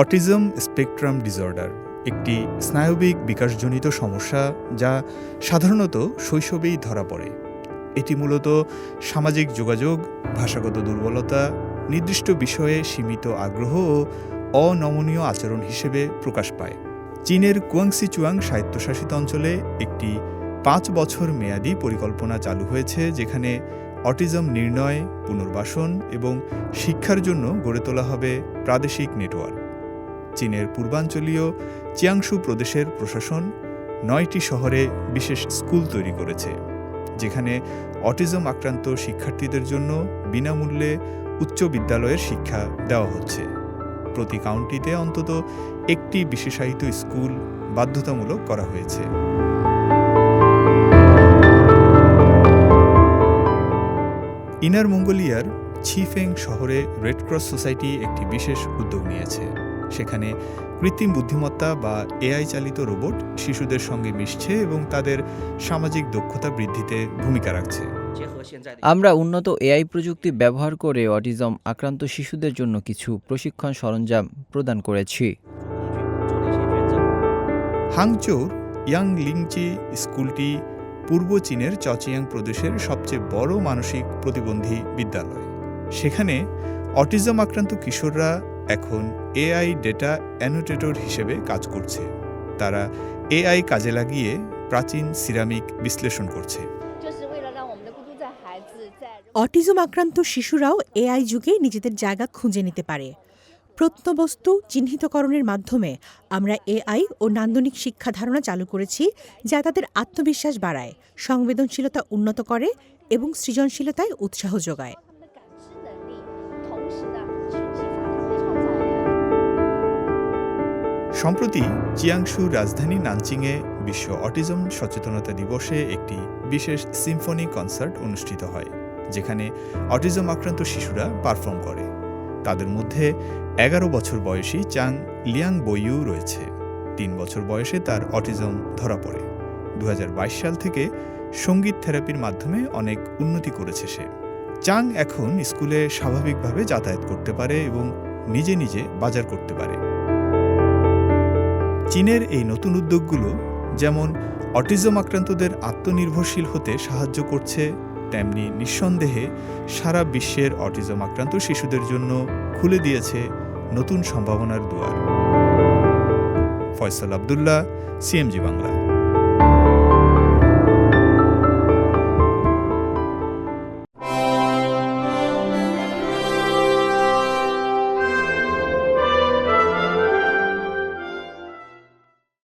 Autism spectrum disorder, একটি স্নায়বিক বিকাশজনিত সমস্যা যা সাধারণত শৈশবেই ধরা পড়ে। এটি মূলত সামাজিক যোগাযোগ, ভাষাগত দুর্বলতা, নির্দিষ্ট বিষয়ে সীমিত আগ্রহ ও অনমনীয় আচরণ হিসেবে প্রকাশ পায়। চীনের কুয়াংসি চুয়াং স্বায়ত্তশাসিত অঞ্চলে একটি পাঁচ বছর মেয়াদী পরিকল্পনা চালু হয়েছে, যেখানে অটিজম নির্ণয়, পুনর্বাসন এবং শিক্ষার জন্য গড়ে তোলা হবে প্রাদেশিক নেটওয়ার্ক। চীনের পূর্বাঞ্চলীয় চিয়াংশু প্রদেশের প্রশাসন নয়টি শহরে বিশেষ স্কুল তৈরি করেছে, যেখানে অটিজম আক্রান্ত শিক্ষার্থীদের জন্য বিনামূল্যে উচ্চ বিদ্যালয়ের শিক্ষা দেওয়া হচ্ছে। প্রতি কাউন্টিতে অন্তত একটি বিশেষায়িত স্কুল বাধ্যতামূলক করা হয়েছে। ইনার মঙ্গোলিয়ার ছিফেং শহরে রেডক্রস সোসাইটি একটি বিশেষ উদ্যোগ নিয়েছে। সেখানে কৃত্রিম বুদ্ধিমত্তা বা এআই চালিত রোবট শিশুদের সঙ্গে মিশছে এবং তাদের সামাজিক দক্ষতা বৃদ্ধিতে ভূমিকা রাখছে। আমরা উন্নত এআই প্রযুক্তি ব্যবহার করে অটিজম আক্রান্ত শিশুদের জন্য কিছু প্রশিক্ষণ সরঞ্জাম প্রদান করেছি। হাংচৌর ইয়াং লিংচি স্কুলটি পূর্ব চীনের চচিয়াং প্রদেশের সবচেয়ে বড় মানসিক প্রতিবন্ধী বিদ্যালয়। সেখানে অটিজম আক্রান্ত কিশোররা এখন এআই ডেটা অ্যানোটেটর হিসেবে কাজ করছে। তারা এআই কাজে লাগিয়ে প্রাচীন সিরামিক বিশ্লেষণ করছে। অটিজম আক্রান্ত শিশুরাও এআই যুগে নিজেদের জায়গা খুঁজে নিতে পারে। প্রত্নবস্তু চিহ্নিতকরণের মাধ্যমে আমরা এআই ও নান্দনিক শিক্ষা ধারণা চালু করেছি যা তাদের আত্মবিশ্বাস বাড়ায়, সংবেদনশীলতা উন্নত করে এবং সৃজনশীলতায় উৎসাহ যোগায়। সম্প্রতি চিয়াংশুর রাজধানী নানচিংয়ে বিশ্ব অটিজম সচেতনতা দিবসে একটি বিশেষ সিম্ফনি কনসার্ট অনুষ্ঠিত হয়, যেখানে অটিজম আক্রান্ত শিশুরা পারফর্ম করে। তাদের মধ্যে এগারো বছর বয়সী চাং লিয়াং বইউ রয়েছে। তিন বছর বয়সে তার অটিজম ধরা পড়ে। দু হাজার বাইশ সাল থেকে সংগীত থেরাপির মাধ্যমে অনেক উন্নতি করেছে সে। চাং এখন স্কুলে স্বাভাবিকভাবে যাতায়াত করতে পারে এবং নিজে নিজে বাজার করতে পারে। চীনের এই নতুন উদ্যোগগুলো যেমন অটিজম আক্রান্তদের আত্মনির্ভরশীল হতে সাহায্য করছে, তেমনি নিঃসন্দেহে সারা বিশ্বের অটিজম আক্রান্ত শিশুদের জন্য খুলে দিয়েছে নতুন সম্ভাবনার দুয়ার। ফয়সাল আবদুল্লাহ, সিএমজি বাংলা।